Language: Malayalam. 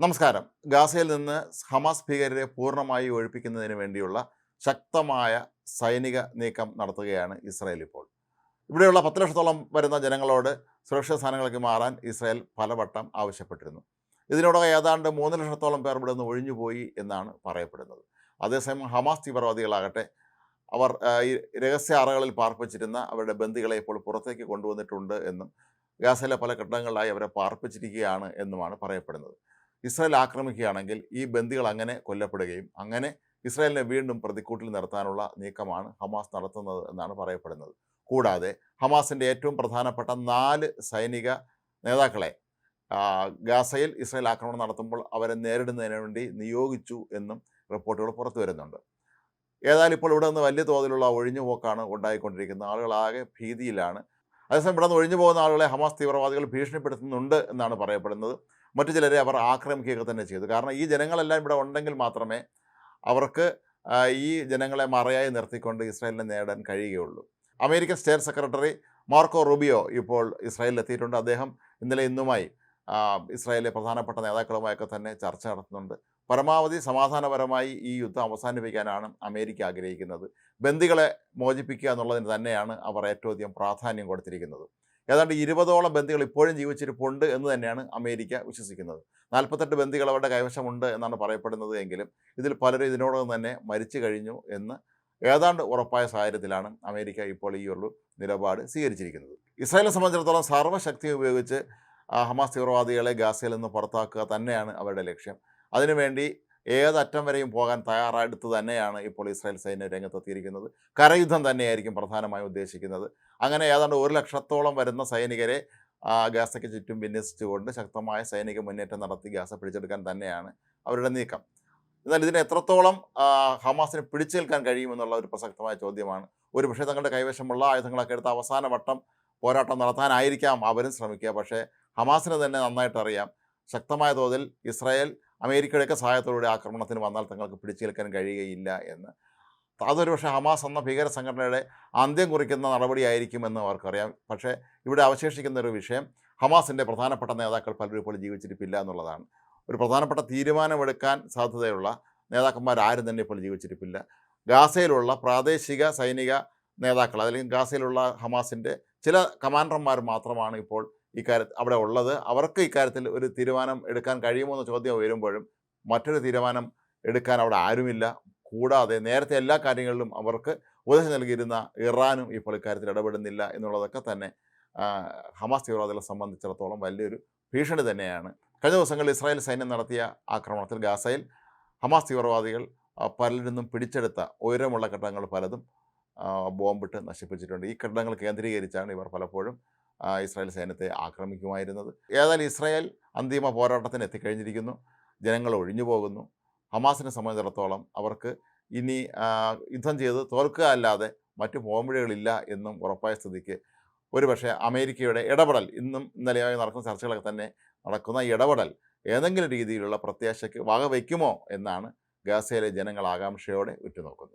നമസ്കാരം. ഗാസയിൽ നിന്ന് ഹമാസ് ഭീകരരെ പൂർണമായി ഒഴിപ്പിക്കുന്നതിന് വേണ്ടിയുള്ള ശക്തമായ സൈനിക നീക്കം നടത്തുകയാണ് ഇസ്രായേൽ ഇപ്പോൾ. ഇവിടെയുള്ള പത്ത് ലക്ഷത്തോളം വരുന്ന ജനങ്ങളോട് സുരക്ഷിത സ്ഥാനങ്ങളിലേക്ക് മാറാൻ ഇസ്രായേൽ പലവട്ടം ആവശ്യപ്പെട്ടിരുന്നു. ഇതിനോടകം ഏതാണ്ട് മൂന്ന് ലക്ഷത്തോളം പേർ ഇവിടെ നിന്ന് ഒഴിഞ്ഞുപോയി എന്നാണ് പറയപ്പെടുന്നത്. അതേസമയം ഹമാസ് തീവ്രവാദികളാകട്ടെ അവർ ഈ രഹസ്യ അറകളിൽ പാർപ്പിച്ചിരുന്ന അവരുടെ ബന്ധികളെ ഇപ്പോൾ പുറത്തേക്ക് കൊണ്ടുവന്നിട്ടുണ്ട് എന്നും ഗാസയിലെ പല ഘട്ടങ്ങളിലായി അവരെ പാർപ്പിച്ചിരിക്കുകയാണ് എന്നുമാണ് പറയപ്പെടുന്നത്. ഇസ്രായേൽ ആക്രമിക്കുകയാണെങ്കിൽ ഈ ബന്ദികൾ അങ്ങനെ കൊല്ലപ്പെടുകയും അങ്ങനെ ഇസ്രായേലിനെ വീണ്ടും പ്രതിക്കൂട്ടിൽ നിർത്താനുള്ള നീക്കമാണ് ഹമാസ് നടത്തുന്നത് എന്നാണ് പറയപ്പെടുന്നത്. കൂടാതെ ഹമാസിന്റെ ഏറ്റവും പ്രധാനപ്പെട്ട നാല് സൈനിക നേതാക്കളെ ഗാസയിൽ ഇസ്രായേൽ ആക്രമണം നടത്തുമ്പോൾ അവരെ നേരിടുന്നതിന് വേണ്ടി നിയോഗിച്ചു എന്നും റിപ്പോർട്ടുകൾ പുറത്തു വരുന്നുണ്ട്. ഏതായാലും ഇപ്പോൾ ഇവിടെ നിന്ന് വലിയ തോതിലുള്ള ഒഴിഞ്ഞുപോക്കാണ് ഉണ്ടായിക്കൊണ്ടിരിക്കുന്നത് ആളുകളാകെ ഭീതിയിലാണ്. അതേസമയം ഇവിടെ നിന്ന് ഒഴിഞ്ഞു പോകുന്ന ആളുകളെ ഹമാസ് തീവ്രവാദികൾ ഭീഷണിപ്പെടുത്തുന്നുണ്ട് എന്നാണ് പറയപ്പെടുന്നത്. മറ്റു ചിലരെ അവർ ആക്രമിക്കുക തന്നെ ചെയ്തു. കാരണം ഈ ജനങ്ങളെല്ലാം ഇവിടെ ഉണ്ടെങ്കിൽ മാത്രമേ അവർക്ക് ഈ ജനങ്ങളെ മറയായി നിർത്തിക്കൊണ്ട് ഇസ്രായേലിനെ നേടാൻ കഴിയുകയുള്ളൂ. American state secretary Marco Rubio ഇപ്പോൾ ഇസ്രായേലിൽ എത്തിയിട്ടുണ്ട്. അദ്ദേഹം ഇന്നലെ ഇന്നുമായി ഇസ്രായേലിലെ പ്രധാനപ്പെട്ട നേതാക്കളുമായൊക്കെ തന്നെ ചർച്ച നടത്തുന്നുണ്ട്. പരമാവധി സമാധാനപരമായി ഈ യുദ്ധം അവസാനിപ്പിക്കാനാണ് അമേരിക്ക ആഗ്രഹിക്കുന്നത്. ബന്ദികളെ മോചിപ്പിക്കുക എന്നുള്ളതിന് തന്നെയാണ് അവർ ഏറ്റവും അധികം പ്രാധാന്യം കൊടുത്തിരിക്കുന്നത്. ഏതാണ്ട് ഇരുപതോളം ബന്ദികൾ ഇപ്പോഴും ജീവിച്ചിരിപ്പുണ്ട് എന്ന് തന്നെയാണ് അമേരിക്ക വിശ്വസിക്കുന്നത്. നാൽപ്പത്തെട്ട് ബന്ദികൾ അവരുടെ കൈവശമുണ്ട് എന്നാണ് പറയപ്പെടുന്നത് എങ്കിലും ഇതിൽ പലരും ഇതിനോടകം തന്നെ മരിച്ചു കഴിഞ്ഞു എന്ന് ഏതാണ്ട് ഉറപ്പായ സാഹചര്യത്തിലാണ് അമേരിക്ക ഇപ്പോൾ ഈ ഒരു നിലപാട് സ്വീകരിച്ചിരിക്കുന്നത്. ഇസ്രായേലിനെ സംബന്ധിച്ചിടത്തോളം സർവശക്തി ഉപയോഗിച്ച് ഹമാസ് തീവ്രവാദികളെ ഗാസയിൽ നിന്ന് പുറത്താക്കുക തന്നെയാണ് അവരുടെ ലക്ഷ്യം. അതിനുവേണ്ടി ഏതറ്റം വരെയും പോകാൻ തയ്യാറെടുത്ത് തന്നെയാണ് ഇപ്പോൾ ഇസ്രായേൽ സൈന്യം രംഗത്തെത്തിയിരിക്കുന്നത്. കരയുദ്ധം തന്നെയായിരിക്കും പ്രധാനമായും ഉദ്ദേശിക്കുന്നത്. അങ്ങനെ ഏതാണ്ട് ഒരു ലക്ഷത്തോളം വരുന്ന സൈനികരെ ഗാസയ്ക്ക് ചുറ്റും വിന്യസിച്ചുകൊണ്ട് ശക്തമായ സൈനിക മുന്നേറ്റം നടത്തി ഗാസ പിടിച്ചെടുക്കാൻ തന്നെയാണ് അവരുടെ നീക്കം. എന്നാൽ ഇതിനെ എത്രത്തോളം ഹമാസിനെ പിടിച്ചേൽക്കാൻ പിടിച്ചു കഴിയുമെന്നുള്ള ഒരു പ്രസക്തമായ ചോദ്യമാണ്. ഒരു പക്ഷേ തങ്ങളുടെ കൈവശമുള്ള ആയുധങ്ങളൊക്കെ എടുത്ത് അവസാന വട്ടം പോരാട്ടം നടത്താനായിരിക്കാം അവരും ശ്രമിക്കുക. പക്ഷേ ഹമാസിന് തന്നെ നന്നായിട്ട് അറിയാം ശക്തമായ തോതിൽ ഇസ്രായേൽ അമേരിക്കയുടെയൊക്കെ സഹായത്തോടെ ആക്രമണത്തിന് വന്നാൽ തങ്ങൾക്ക് പിടിച്ചേൽക്കാൻ കഴിയുകയില്ല എന്ന്. അതൊരു പക്ഷേ ഹമാസ് എന്ന ഭീകര സംഘടനയുടെ അന്ത്യം കുറിക്കുന്ന നടപടിയായിരിക്കുമെന്ന് അവർക്കറിയാം. പക്ഷേ ഇവിടെ അവശേഷിക്കുന്ന ഒരു വിഷയം ഹമാസിന്റെ പ്രധാനപ്പെട്ട നേതാക്കൾ പലരും ഇപ്പോൾ ജീവിച്ചിരിപ്പില്ല എന്നുള്ളതാണ്. ഒരു പ്രധാനപ്പെട്ട തീരുമാനമെടുക്കാൻ സാധ്യതയുള്ള നേതാക്കന്മാർ ആരും തന്നെ ഇപ്പോൾ ജീവിച്ചിരിപ്പില്ല. ഗാസയിലുള്ള പ്രാദേശിക സൈനിക നേതാക്കൾ അല്ലെങ്കിൽ ഗാസയിലുള്ള ഹമാസിന്റെ ചില കമാൻഡർമാർ മാത്രമാണ് ഇപ്പോൾ ഇക്കാര്യത്തിൽ അവിടെ ഉള്ളത്. അവർക്ക് ഇക്കാര്യത്തിൽ ഒരു തീരുമാനം എടുക്കാൻ കഴിയുമോ എന്ന ചോദ്യം ഉയരുമ്പോഴും മറ്റൊരു തീരുമാനം എടുക്കാൻ അവിടെ ആരുമില്ല. കൂടാതെ നേരത്തെ എല്ലാ കാര്യങ്ങളിലും അവർക്ക് ഉപദേശം നൽകിയിരുന്ന ഇറാനും ഇപ്പോൾ ഇക്കാര്യത്തിൽ ഇടപെടുന്നില്ല എന്നുള്ളതൊക്കെ തന്നെ ഹമാസ് തീവ്രവാദികളെ സംബന്ധിച്ചിടത്തോളം വലിയൊരു ഭീഷണി തന്നെയാണ്. കഴിഞ്ഞ ദിവസങ്ങളിൽ ഇസ്രായേൽ സൈന്യം നടത്തിയ ആക്രമണത്തിൽ ഗാസയിൽ ഹമാസ് തീവ്രവാദികൾ പലരിൽ നിന്നും പിടിച്ചെടുത്ത ഉയരമുള്ള കെട്ടിടങ്ങൾ പലതും ബോംബിട്ട് നശിപ്പിച്ചിട്ടുണ്ട്. ഈ കെട്ടിടങ്ങൾ കേന്ദ്രീകരിച്ചാണ് ഇവർ പലപ്പോഴും ഇസ്രായേൽ സൈന്യത്തെ ആക്രമിക്കുമായിരുന്നത്. ഏതായാലും ഇസ്രായേൽ അന്തിമ പോരാട്ടത്തിന് എത്തിക്കഴിഞ്ഞിരിക്കുന്നു. ജനങ്ങൾ ഒഴിഞ്ഞു പോകുന്നു ഹമാസിനെ സംബന്ധിച്ചിടത്തോളം അവർക്ക് ഇനി യുദ്ധം ചെയ്ത് തോൽക്കുക അല്ലാതെ മറ്റു പോംവഴികളില്ല എന്നും ഉറപ്പായ സ്ഥിതിക്ക്. ഒരുപക്ഷെ അമേരിക്കയുടെ ഇടപെടൽ ഇന്നും ഇന്നലെയായി നടക്കുന്ന ചർച്ചകളൊക്കെ തന്നെ നടക്കുന്ന ഇടപെടൽ ഏതെങ്കിലും രീതിയിലുള്ള പ്രത്യാശയ്ക്ക് വകവയ്ക്കുമോ എന്നാണ് ഗാസയിലെ ജനങ്ങൾ ആകാംക്ഷയോടെ ഉറ്റുനോക്കുന്നത്.